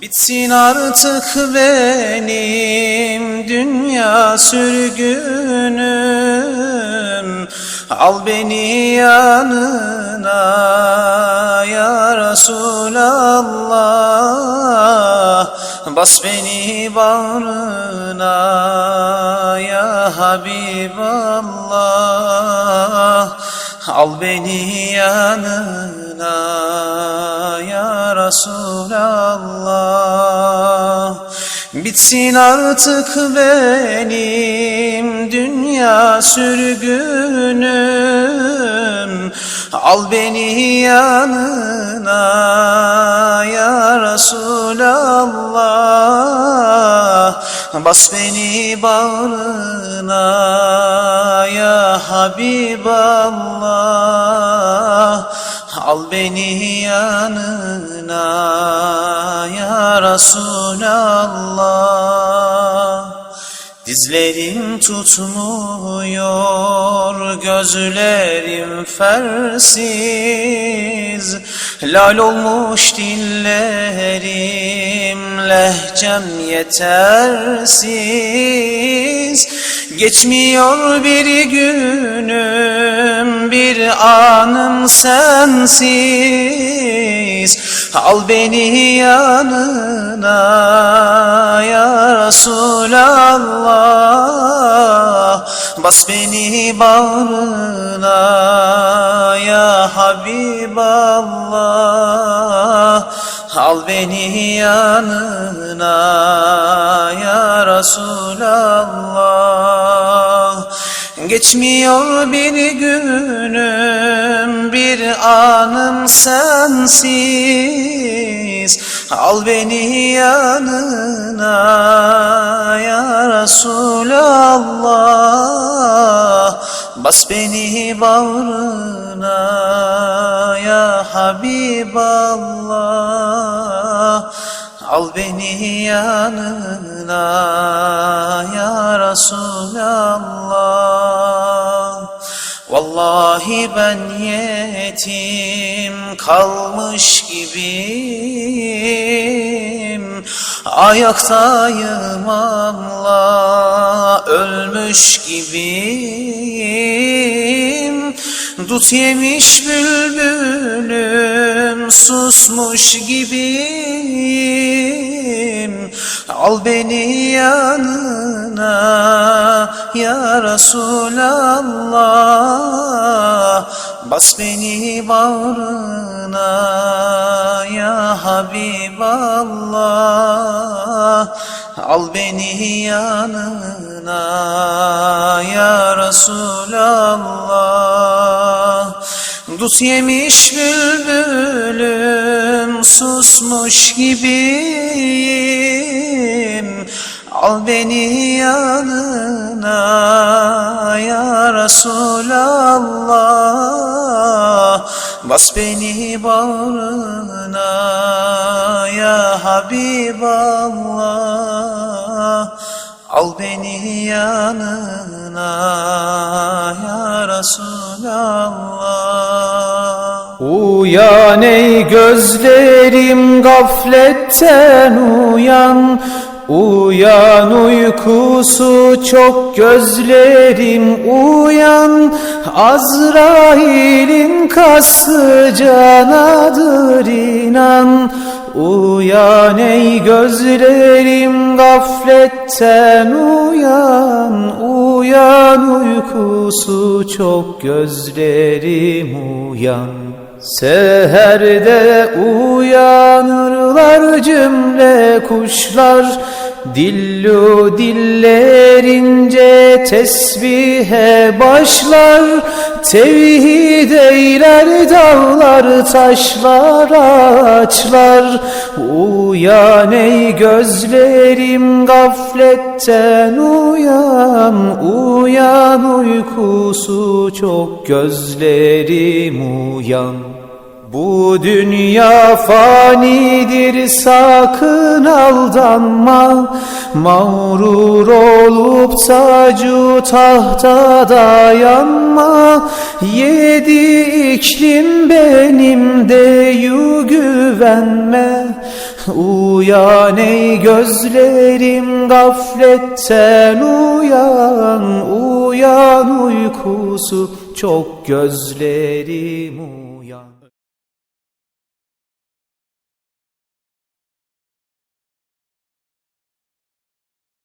Bitsin artık benim dünya sürgünüm. Al beni yanına ya Resulallah. Bas beni bağrına ya Habiballah. Al beni yanına ya Resulallah. Bitsin artık benim dünya sürgünüm. Al beni yanına ya Resulallah. Bas beni bağrına ya Habiballah Al beni yanına ya Resulallah. Dizlerim tutmuyor, gözlerim fersiz. Lal olmuş dillerim, lehcem yetersiz Geçmiyor bir günüm, bir anım sensiz. Al beni yanına ya Resulallah. Bas beni bağrına ya Habiballah. Al beni yanına ya Resulallah Geçmiyor bir günüm, bir anım sensiz. Al beni yanına ya Resulallah. Bas beni bağrına ya Habiballah. Al beni yanına ya Resulallah Vallahi ben yetim kalmış gibiyim. Ayaktayım Allah ölmüş gibiyim. Dut yemiş bülbülüm susmuş gibiyim Al beni yanına ya Resulallah Bas beni bağrına ya Habiballah. Al beni yanına ya Resulallah Dut yemiş bülbülüm susmuş gibiyim Al beni yanına ya Resulallah. Bas beni bağrına ya Habiballah. Al beni yanına ya Resulallah. Uyan ey gözlerim gafletten uyan Uyan uykusu çok gözlerim uyan. Azrail'in kastı canadır inan. Uyan ey gözlerim gafletten uyan. Uyan uykusu çok gözlerim uyan Seherde uyanırlar cümle kuşlar Dillu dillerince tesbihe başlar Tevhid eyler dağlar taşlar ağaçlar. Uyan ey gözlerim gafletten uyan Uyan uykusu çok gözlerim uyan Bu dünya fanidir sakın aldanma. Mağrur olup tacu tahta dayanma. Yedi iklim benim deyu güvenme. Uyan ey gözlerim gafletten uyan. Uyan uykusu çok gözlerim uyan